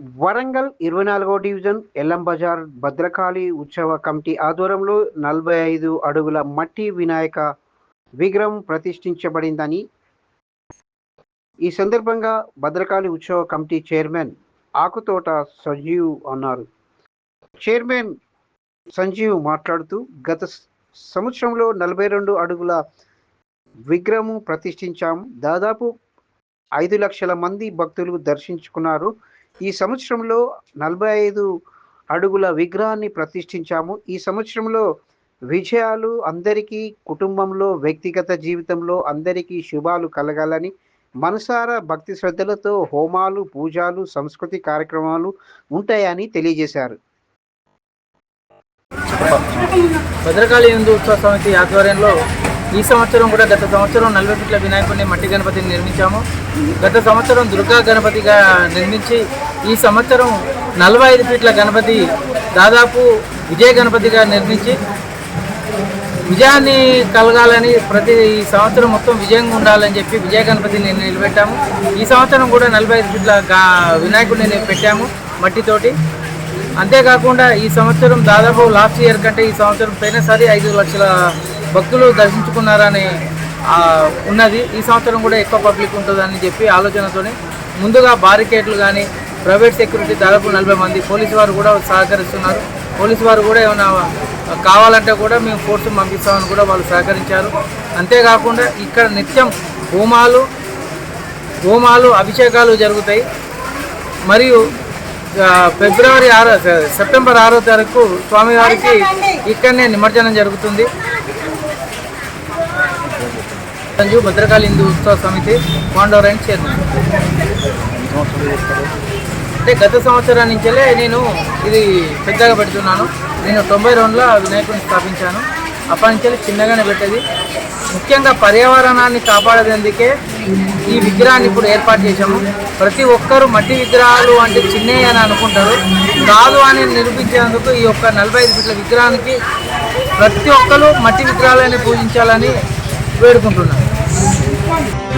వరంగల్ ఇరవై నాలుగో డివిజన్ ఎల్లం బజార్ భద్రకాళి ఉత్సవ కమిటీ ఆధ్వర్యంలో నలభై ఐదు అడుగుల మట్టి వినాయక విగ్రహం ప్రతిష్ఠించబడిందని ఈ సందర్భంగా భద్రకాళి ఉత్సవ కమిటీ చైర్మన్ ఆకుతోట సంజీవ్ అన్నారు. చైర్మన్ సంజీవ్ మాట్లాడుతూ గత సంవత్సరంలో నలభై రెండు అడుగుల విగ్రహము ప్రతిష్ఠించాము. దాదాపు ఐదు లక్షల మంది భక్తులు దర్శించుకున్నారు. ఈ సంవత్సరంలో నలభై ఐదు అడుగుల విగ్రహాన్ని ప్రతిష్ఠించాము. ఈ సంవత్సరంలో విజయాలు అందరికీ కుటుంబంలో వ్యక్తిగత జీవితంలో అందరికీ శుభాలు కలగాలని మనసారా భక్తి శ్రద్ధలతో హోమాలు పూజలు సంస్కృతి కార్యక్రమాలు ఉంటాయని తెలియజేశారు. భద్రకాళి హిందూ ఉత్సవ సమితి ఆధ్వర్యంలో ఈ సంవత్సరం కూడా గత సంవత్సరం నలభై ఫీట్ల వినాయకుడిని మట్టి గణపతిని నిర్మించాము. గత సంవత్సరం దుర్గా గణపతిగా నిర్మించి ఈ సంవత్సరం నలభై ఐదు ఫీట్ల గణపతి దాదాపు విజయ గణపతిగా నిర్మించి విజయాన్ని కలగాలని ప్రతి ఈ సంవత్సరం మొత్తం విజయంగా ఉండాలని చెప్పి విజయ గణపతిని నిలబెట్టాము. ఈ సంవత్సరం కూడా నలభై ఐదు ఫీట్ల వినాయకుడిని పెట్టాము మట్టితోటి. అంతేకాకుండా ఈ సంవత్సరం దాదాపు లాస్ట్ ఇయర్ కంటే ఈ సంవత్సరం పోయినసారి ఐదు లక్షల భక్తులు దర్శించుకున్నారని ఉన్నది. ఈ సంవత్సరం కూడా ఎక్కువ పబ్లిక్ ఉంటుందని చెప్పి ఆలోచనతోనే ముందుగా బారికేట్లు కానీ ప్రైవేట్ సెక్యూరిటీ దాదాపు నలభై మంది పోలీసు వారు కూడా సహకరిస్తున్నారు. పోలీసు వారు కూడా ఏమైనా కావాలంటే కూడా మేము ఫోర్స్ పంపిస్తామని కూడా వాళ్ళు సహకరించారు. అంతేకాకుండా ఇక్కడ నిత్యం హోమాలు హోమాలు అభిషేకాలు జరుగుతాయి. మరియు ఫిబ్రవరి ఆరో సెప్టెంబర్ ఆరో తారీఖు స్వామివారికి ఇక్కడనే నిమజ్జనం జరుగుతుంది. సంజు భద్రకాళి హిందూ ఉత్సవ సమితి పాండవర్ అండ్ చైర్మన్. అంటే గత సంవత్సరం నుంచే నేను ఇది పెద్దగా పెడుతున్నాను. నేను తొంభై రెండులో వినాయకుడిని స్థాపించాను. అప్పటి నుంచి చిన్నగానే పెట్టేది. ముఖ్యంగా పర్యావరణాన్ని కాపాడేందుకే ఈ విగ్రహాన్ని ఇప్పుడు ఏర్పాటు చేశాము. ప్రతి ఒక్కరూ మట్టి విగ్రహాలు అంటే చిన్నవి అని అనుకుంటారు. కాదు అని నిరూపించేందుకు ఈ యొక్క నలభై ఐదు ఫీట్ల విగ్రహానికి ప్రతి ఒక్కరు మట్టి విగ్రహాలని పూజించాలని వేడుకుంటున్నాను.